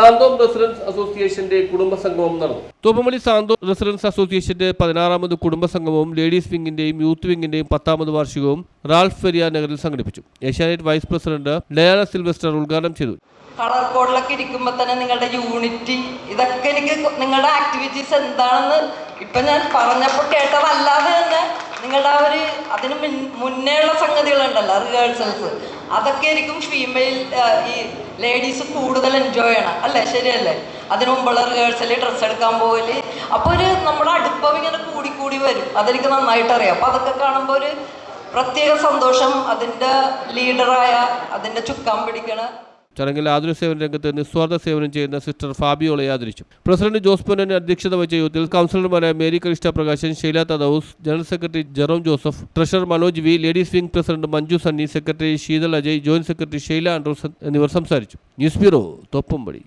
Santhome residence അസോസിയേഷന്റെ കുടുംബസംഗമം നടന്നു. തോപ്പമണി Santhome residence അസോസിയേഷന്റെ പതിനാറാമത് കുടുംബസംഗമവും ലേഡീസ് വിംഗിന്റെയും യൂത്ത് വിംഗിന്റെയും പത്താമത് വാർഷികവും റാൾഫ് ഫെരിയ നഗറിൽ സംഘടിപ്പിച്ചു. Asianet vice president Diana Sylvester ഉദ്ഘാടനം ചെയ്തു. കളർ കോഡിലൊക്കെ ഇരിക്കുമ്പോൾ തന്നെ നിങ്ങളുടെ യൂണിറ്റി ഇതൊക്കെ എനിക്ക് നിങ്ങളുടെ ആക്ടിവിറ്റീസ് എന്താണെന്ന് ഇപ്പം ഞാൻ പറഞ്ഞപ്പോൾ കേട്ടതല്ലാതെ തന്നെ നിങ്ങളുടെ ആ ഒരു അതിന് മുന്നേ ഉള്ള സംഗതികളുണ്ടല്ലോ റിഹേഴ്സൽസ് അതൊക്കെ ആയിരിക്കും ഫീമെയിൽ ഈ ലേഡീസ് കൂടുതൽ എൻജോയ് ചെയ്യണം അല്ലേ? ശരിയല്ലേ? അതിനു മുമ്പുള്ള റിഹേഴ്സൽ ഡ്രസ്സ് എടുക്കാൻ പോകൽ അപ്പോൾ ഒരു നമ്മുടെ അടുപ്പം ഇങ്ങനെ കൂടി കൂടി വരും. അതെനിക്ക് നന്നായിട്ട് അറിയാം. അപ്പോൾ അതൊക്കെ കാണുമ്പോൾ ഒരു പ്രത്യേക സന്തോഷം അതിന്റെ ലീഡറായ അതിന്റെ ചുക്കാൻ പിടിക്കണ ചടങ്ങിൽ ആതുര സേവന രംഗത്ത് നിസ്വാർത്ഥ സേവനം ചെയ്യുന്ന സിസ്റ്റർ ഫാബിയോളെ ആദരിച്ചു. പ്രസിഡന്റ് ജോസ് പൊന്നൻ അധ്യക്ഷത വഹിച്ച യോഗത്തിൽ കൗൺസിലർമാരായ Mary Krishna Prakashan Sheela Thaddeus general secretary Jerome Joseph treasurer Manoj V ladies wing president Manju Sunny secretary Sheethal Ajay joint secretary Shaila Andrews എന്നിവർ സംസാരിച്ചു. News bureau Thoppumpady